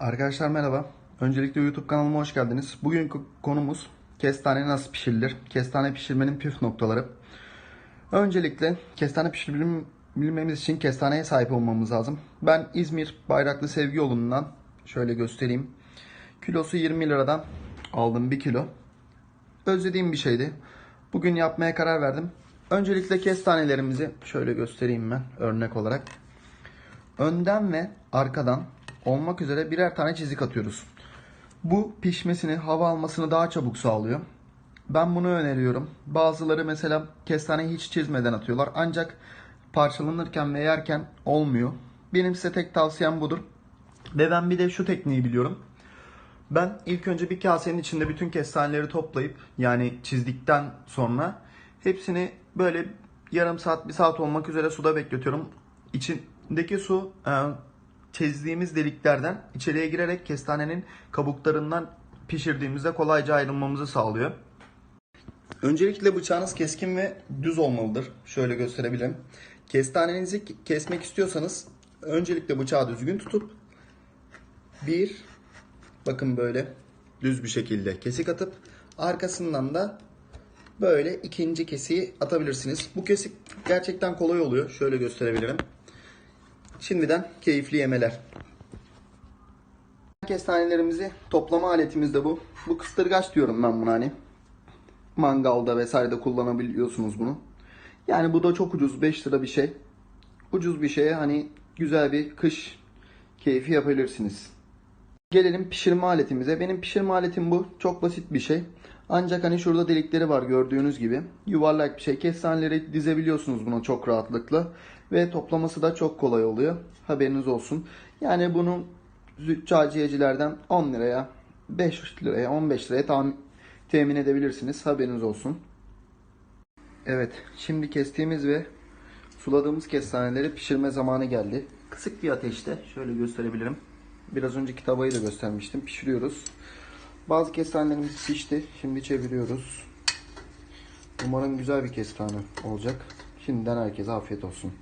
Arkadaşlar merhaba. Öncelikle YouTube kanalıma hoş geldiniz. Bugünkü konumuz kestane nasıl pişirilir? Kestane pişirmenin püf noktaları. Öncelikle kestane pişirebilmemiz için kestaneye sahip olmamız lazım. Ben İzmir Bayraklı Sevgi yolundan şöyle göstereyim. Kilosu 20 liradan aldım 1 kilo. Özlediğim bir şeydi. Bugün yapmaya karar verdim. Öncelikle kestanelerimizi şöyle göstereyim ben örnek olarak. Önden ve arkadan olmak üzere birer tane çizik atıyoruz. Bu pişmesini, hava almasını daha çabuk sağlıyor. Ben bunu öneriyorum. Bazıları mesela kestaneyi hiç çizmeden atıyorlar. Ancak parçalanırken ve yerken olmuyor. Benim size tek tavsiyem budur. Ve ben bir de şu tekniği biliyorum. Ben ilk önce bir kasenin içinde bütün kestaneleri toplayıp yani çizdikten sonra hepsini böyle yarım saat bir saat olmak üzere suda bekletiyorum. İçindeki su e, çizdiğimiz deliklerden içeriye girerek kestanenin kabuklarından pişirdiğimizde kolayca ayrılmamızı sağlıyor. Öncelikle bıçağınız keskin ve düz olmalıdır. Şöyle gösterebilirim. Kestanenizi kesmek istiyorsanız öncelikle bıçağı düzgün tutup bir bakın böyle düz bir şekilde kesik atıp arkasından da böyle ikinci kesiği atabilirsiniz. Bu kesik gerçekten kolay oluyor. Şöyle gösterebilirim. Şimdiden keyifli yemeler. Kestanelerimizi toplama aletimiz de bu. Bu kıstırgaç diyorum ben buna hani. Mangalda vesairede kullanabiliyorsunuz bunu. Yani bu da çok ucuz 5 lira bir şey. Ucuz bir şeye hani güzel bir kış keyfi yapabilirsiniz. Gelelim pişirme aletimize. Benim pişirme aletim bu. Çok basit bir şey. Ancak hani şurada delikleri var gördüğünüz gibi. Yuvarlak bir şey. Kestaneleri dizebiliyorsunuz buna çok rahatlıkla. Ve toplaması da çok kolay oluyor. Haberiniz olsun. Yani bunu züccaciyecilerden 10 liraya, 5 liraya, 15 liraya tam, temin edebilirsiniz. Haberiniz olsun. Evet, şimdi kestiğimiz ve suladığımız kestaneleri pişirme zamanı geldi. Kısık bir ateşte şöyle gösterebilirim. Biraz önceki tavayı da göstermiştim. Pişiriyoruz. Bazı kestanelerimiz pişti. Şimdi çeviriyoruz. Umarım güzel bir kestane olacak. Şimdiden herkese afiyet olsun.